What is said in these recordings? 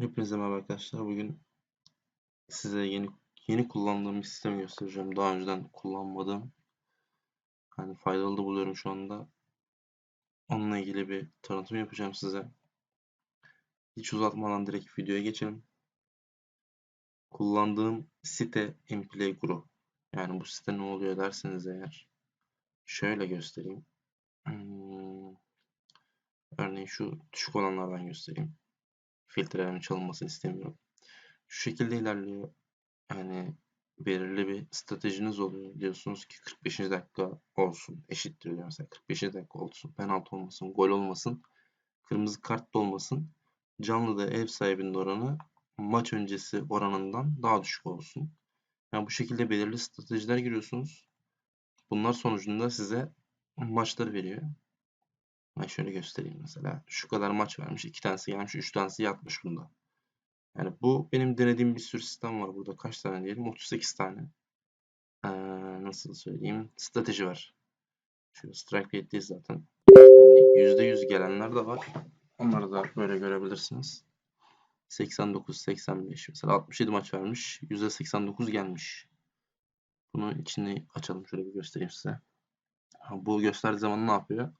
Hepinize merhaba arkadaşlar. Bugün size yeni yeni kullandığım bir sistemi göstereceğim. Daha önceden kullanmadığım. Hani faydalı da buluyorum şu anda. Onunla ilgili bir tanıtım yapacağım size. Hiç uzatmadan direkt videoya geçelim. Kullandığım site Implay Guru. Yani bu site ne oluyor derseniz eğer. Şöyle göstereyim. Hmm. Örneğin şu düşük olanlardan göstereyim. Filtrelerin çalınmasını istemiyorum. Şu şekilde ilerliyor. Yani belirli bir stratejiniz oluyor. Diyorsunuz ki 45. dakika olsun. Eşittir diyor mesela. 45. dakika olsun. Penaltı olmasın. Gol olmasın. Kırmızı kart da olmasın. Canlıda ev sahibinin oranı maç öncesi oranından daha düşük olsun. Yani bu şekilde belirli stratejiler giriyorsunuz. Bunlar sonucunda size maçları veriyor. Ben şöyle göstereyim mesela. Şu kadar maç vermiş. 2 tanesi gelmiş. 3 tanesi yatmış bunda. Yani bu benim denediğim bir sürü sistem var burada. Kaç tane diyelim? 38 tane. Ee, nasıl söyleyeyim? Strateji var. Şöyle strike rate değil zaten. Yani %100 gelenler de var. Onları da böyle görebilirsiniz. 89, 85 mesela 67 maç vermiş. %89 gelmiş. Bunun içini açalım. Şöyle bir göstereyim size. Bu gösterdiği zaman ne yapıyor?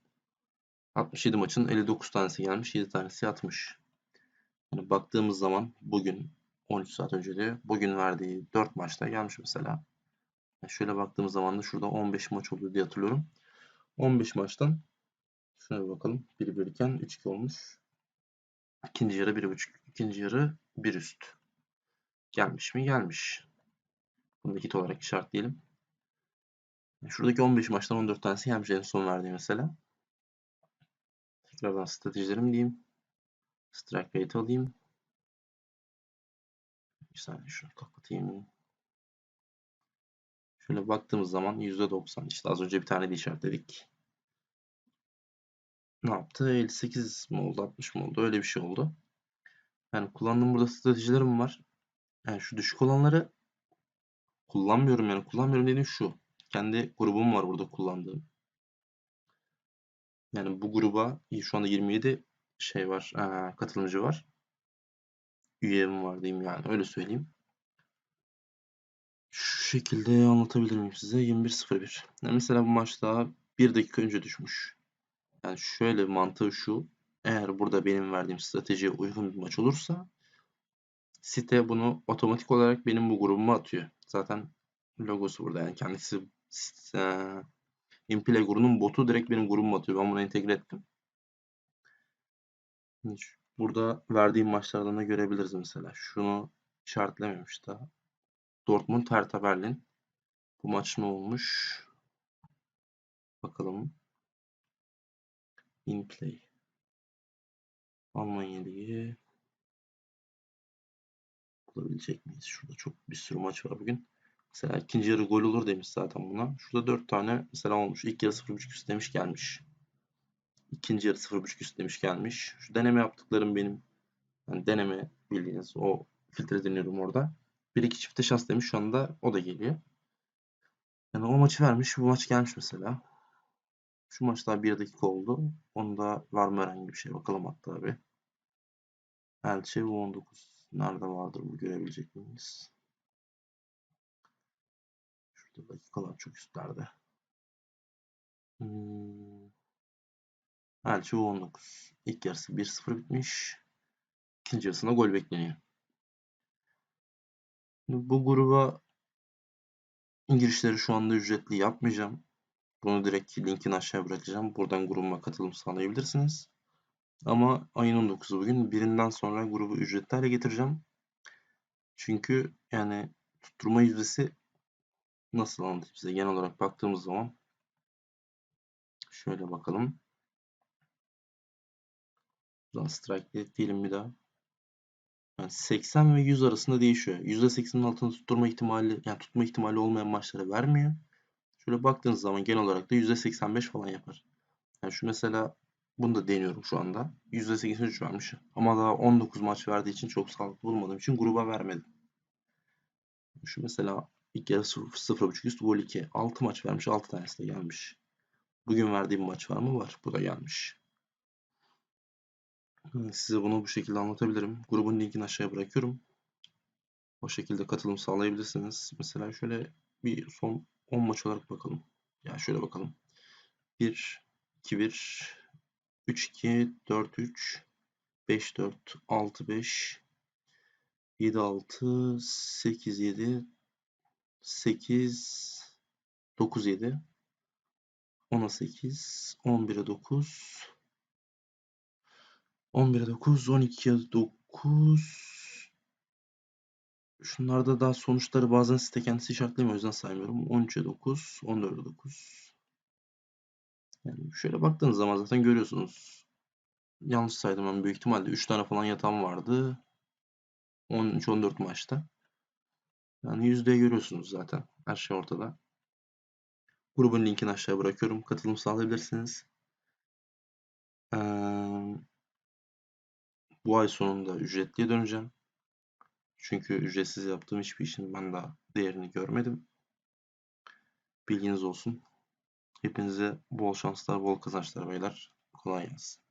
67 maçın 59 tanesi gelmiş. 7 tanesi yatmış. Yani baktığımız zaman bugün 13 saat önce diyor. Bugün verdiği 4 maçta gelmiş mesela. Yani şöyle baktığımız zaman da şurada 15 maç oluyor diye hatırlıyorum. 15 maçtan şuna bir bakalım. 1 bölüken 3-2 olmuş. İkinci yarı 1.5. İkinci yarı 1 üst. Gelmiş mi? Gelmiş. Bunu hit olarak işaretleyelim. Şuradaki 15 maçtan 14 tanesi gelmiş en son verdiği mesela. Tekrardan stratejilerim diyeyim. Strike rate alayım. Bir saniye şunu kapatayım. Şöyle baktığımız zaman %90 işte az önce bir tane de işaretledik. Ne yaptı? 58 mi oldu 60 mı oldu? Öyle bir şey oldu. Yani kullandığım burada stratejilerim var. Yani şu düşük olanları kullanmıyorum yani kullanmıyorum dediğim şu. Kendi grubum var burada kullandığım. Yani bu gruba şu anda 27 şey var, katılımcı var. Üyem var diyeyim yani öyle söyleyeyim. Şu şekilde anlatabilir miyim size? 21.01. Yani mesela bu maçta 1 dakika önce düşmüş. Yani şöyle mantığı şu. Eğer burada benim verdiğim stratejiye uygun bir maç olursa site bunu otomatik olarak benim bu grubuma atıyor. Zaten logosu burada yani kendisi e, Implay grubunun botu direkt benim grubuma atıyor. Ben bunu entegre ettim. Burada verdiğim maçlardan da görebiliriz mesela. Şunu işaretlememiş daha. Dortmund Hertha Berlin. Bu maç ne olmuş? Bakalım. In play. Almanya Ligi. Bulabilecek miyiz? Şurada çok bir sürü maç var bugün. Mesela ikinci yarı gol olur demiş zaten buna. Şurada 4 tane mesela olmuş. İlk yarı 0.5 üst demiş gelmiş. İkinci yarı 0.5 üst demiş gelmiş. Şu deneme yaptıklarım benim. Yani deneme bildiğiniz o filtre deniyorum orada. Bir iki çifte şans demiş şu anda o da geliyor. Yani o maçı vermiş. Bu maç gelmiş mesela. Şu maç daha bir dakika oldu. Onda var mı herhangi bir şey? Bakalım hatta bir. Elçe U19. Nerede vardır bu görebilecek miyiz? Şurada dakikalar çok üstlerde. Hmm. Elçi U19. İlk yarısı 1-0 bitmiş. İkinci yarısında gol bekleniyor. Bu gruba girişleri şu anda ücretli yapmayacağım. Bunu direkt linkini aşağıya bırakacağım. Buradan grubuma katılım sağlayabilirsiniz. Ama ayın 19'u bugün. Birinden sonra grubu ücretli hale getireceğim. Çünkü yani tutturma yüzdesi nasıl anlatayım size genel olarak baktığımız zaman şöyle bakalım. Buradan strike diyelim bir daha. Yani 80 ve 100 arasında değişiyor. %80'in altında tutturma ihtimali, yani tutma ihtimali olmayan maçlara vermiyor. Şöyle baktığınız zaman genel olarak da %85 falan yapar. Yani şu mesela bunu da deniyorum şu anda. %83 vermiş. Ama daha 19 maç verdiği için çok sağlıklı bulmadığım için gruba vermedim. Şu mesela ilk yarı 0.5 üst gol 2. 6 maç vermiş. 6 tanesi de gelmiş. Bugün verdiğim maç var mı? Var. Bu da gelmiş. Size bunu bu şekilde anlatabilirim. Grubun linkini aşağıya bırakıyorum. O şekilde katılım sağlayabilirsiniz. Mesela şöyle bir son 10 maç olarak bakalım. Ya şöyle bakalım. 1 2 1 3 2 4 3 5 4 6 5 7 6 8 7 8 9 7 10'a 8 11'e 9 11'e 9 12'ye 9 Şunlarda daha sonuçları bazen site kendisi işaretlemiyor o yüzden saymıyorum. 13'e 9 14'e 9 Yani şöyle baktığınız zaman zaten görüyorsunuz. Yanlış saydım ben büyük ihtimalle 3 tane falan yatan vardı. 13-14 maçta. Yani yüzdeyi görüyorsunuz zaten. Her şey ortada. Grubun linkini aşağıya bırakıyorum. Katılım sağlayabilirsiniz. Ee, bu ay sonunda ücretliye döneceğim. Çünkü ücretsiz yaptığım hiçbir işin ben daha değerini görmedim. Bilginiz olsun. Hepinize bol şanslar, bol kazançlar beyler. Kolay gelsin.